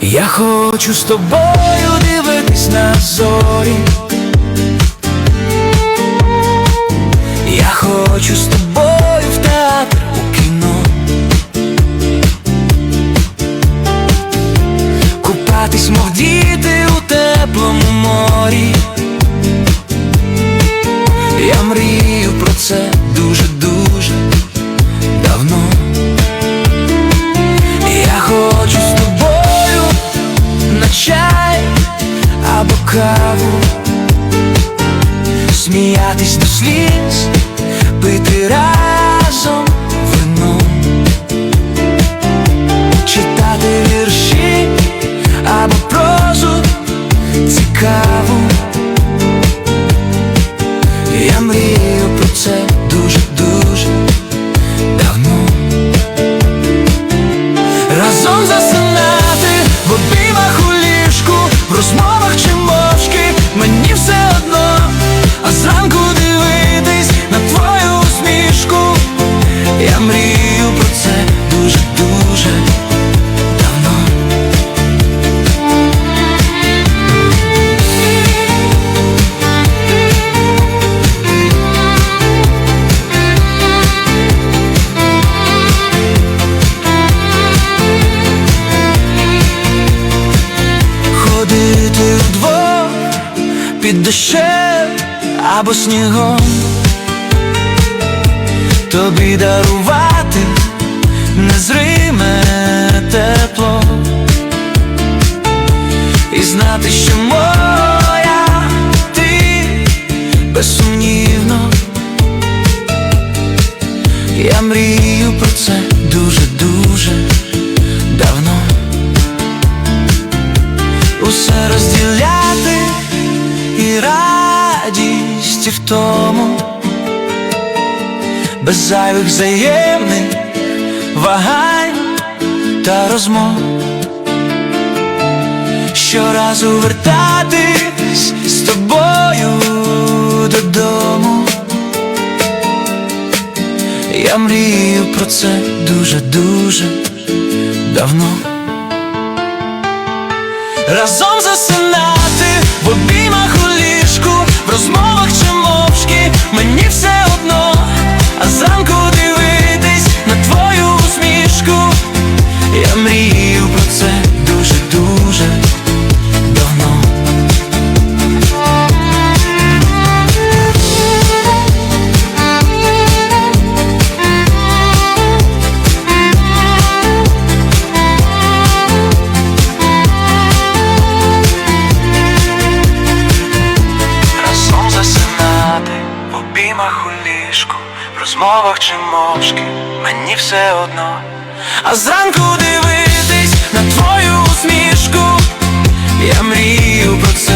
Я хочу з тобою дивитись на зорі. Я хочу з тобою каву, сміятись до сліз, пити разом вино, читати вірші або прозу цікаву. Я мрію під дощем або снігом, тобі дарувати незриме тепло. І знати, що моя ти безсумнівно. Я мрію про це дуже-дуже. давно радість в тому, без зайвих взаємних вагань та розмов. Щоразу вертатись з тобою додому. Я мрію про це дуже-дуже давно. Разом засинати в обіймах в розмовах чи мовчки, мені все одно, а зранку обіймах у ліжку, в розмовах чи мовчки, мені все одно, а зранку дивитись на твою усмішку, я мрію про це.